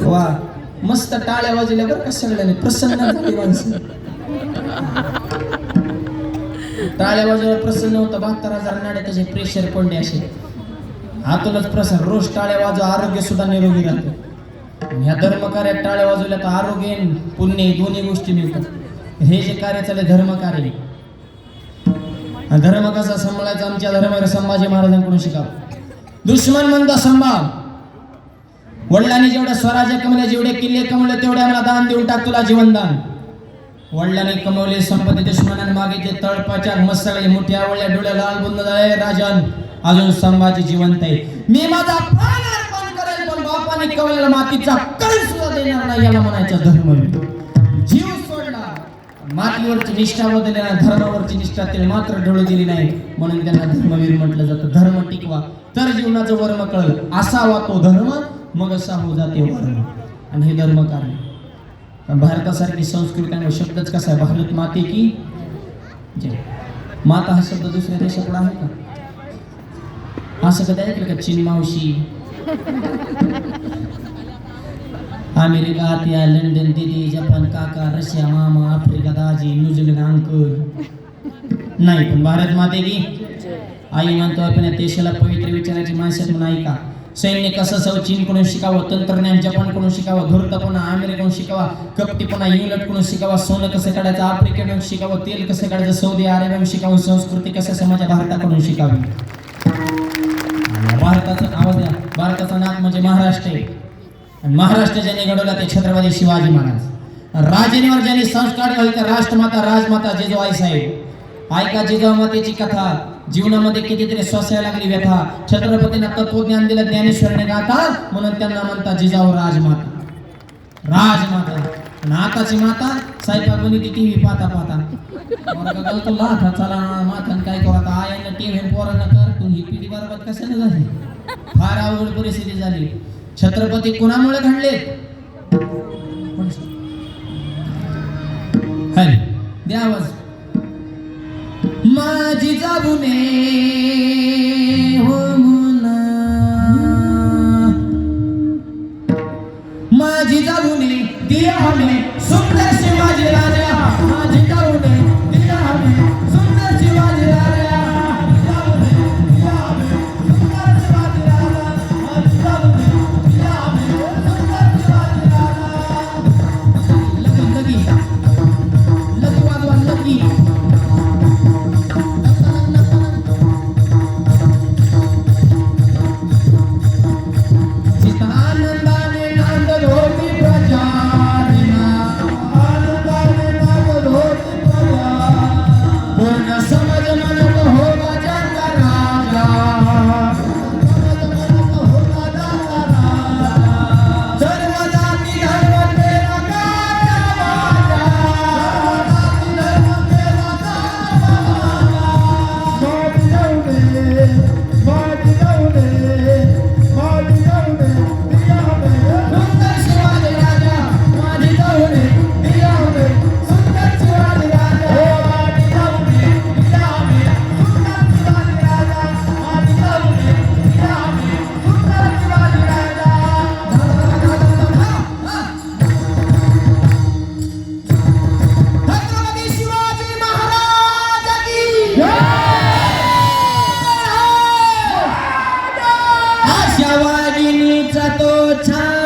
वा. मस्त टाळ्या वाजवल्या बरं का सगळ्यांनी. प्रसन्न झाली माणसं. टाळ्या वाजवल्या प्रसन्न होतं बहात्तर हजार नाडे त्याचे प्रेशर पडले असे. हातूनच प्रसार रोज टाळ्या वाजव आरोग्य सुद्धा निरोगी राहतो. आणि ह्या धर्मकार्यात टाळ्या वाजवल्या तर आरोग्य पुण्य दोन्ही गोष्टी मिळतात. हे जे कार्य चालले धर्मकार्य. धर्म कसा सांभाळायचा आमच्या धर्मावर संभाजी महाराजांकडून शिकावं. दुश्मन म्हणता संभाव वडिलांनी जेवढे स्वराज्य कमवले जेवढे किल्ले कमवले तेवढे आम्हाला दान देऊन टाक तुला जीवनदान. वडिलांनी कमवले संपत्ती दुश्मनाने मागितले तळपाच्या मस्तळे मोठी आवडल्या डोळ्या लाल बंद झाले राजन अजून संभाजी जिवंत आहे. मी माझा प्राण अर्पण करेल पण बापाने कमवलेला मातीचा कण सुद्धा देणार नाही याला म्हणायचा धर्म जीव सोडला मातीवरची निष्ठा बदलली नाही धर्मावरची निष्ठा ते मात्र डोळे दिली नाही. म्हणून त्यांना धर्मवीर म्हटलं जातं. धर्म टिकवा. तर जीवनाचं वर्म कळल. असावा तो धर्म मग असा जाते वर्म आणि हे धर्म कारण पण भारतासारखी संस्कृती आणि शब्दच कसा आहे? भारत माते की जय. माता हा शब्द दुसऱ्या देशाकडे आहे का? असं कधी ऐकलं का चीन मावशी? अमेरिका आत्या लंडन दिदी जपान काका रशिया मामा आफ्रिका दाजी न्यूझीलंड अंकल. नाही पण भारत माते की? आई म्हणतो आपण या देशाला पवित्र विचारायची माणसात म्हणून ऐका. सैन्य कसं सव चीनकडून शिकावं तंत्रज्ञान जपानकडून शिकावं धूर्तपणा अमेरिकेकडून शिकावा कपटीपणा इंग्लंडकडून शिकावा सोनं कसं काढायचं आफ्रिकेकडून शिकावं तेल कसं काढायचं सौदी अरेबियाकडून शिकावं संस्कृती कसं समाज भारताकडून शिकावी? भारताचा आवाज द्या. भारताचा नाक म्हणजे महाराष्ट्र. आहे महाराष्ट्र ज्याने घडवला ते छत्रपती शिवाजी महाराज. राजनेवर ज्यांनी संस्कार घालले तर राष्ट्रमाता राजमाता जिजाबाई साहेब. ऐका जिजामातेची कथा. जीवनामध्ये कितीतरी सोसायला लागली व्यथा. छत्रपतींना तत्वज्ञान दिलं ज्ञानेश्वरने गातात म्हणून त्यांना म्हणतात जिजाऊ राजमाता. राजमाता. आणि आताची माता साहेब किती ती टीव्ही पाहता पाहता. पोरगा गलतो चला माथन काय करू आता? आयानं टीव्ही पोरांना कर. तू ही पिढी बरोबर कशाने झाली? फार अवघड परिस्थिती झाली. छत्रपती कुणामुळे घडले? हॅलो যাবনে आशावादिनीचा तो छावा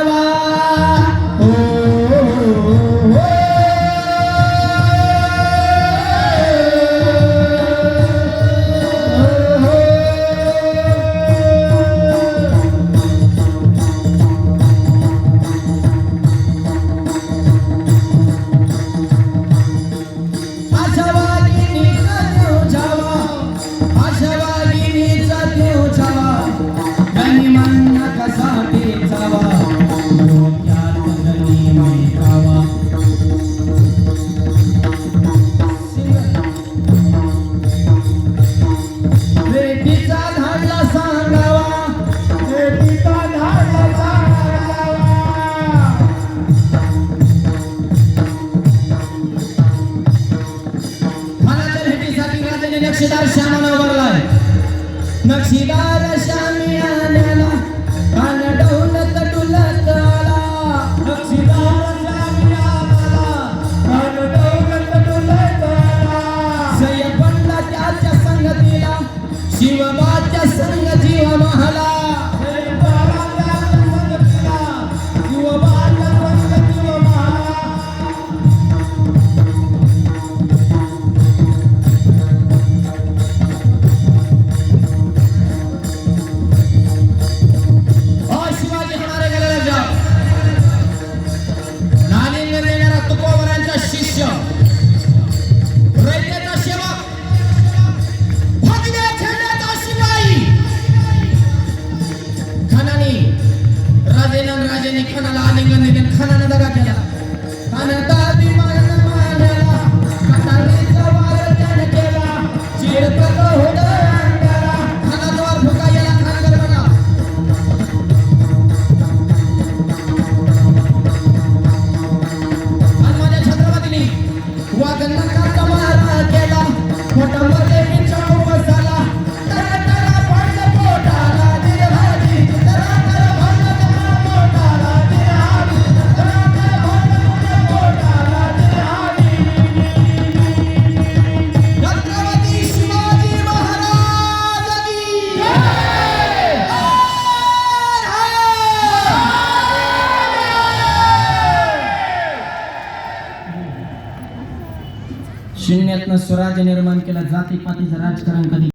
i'm Sarashan. शून्यातनं स्वराज्य निर्माण केला जातीपातीचं राजकारण कधी?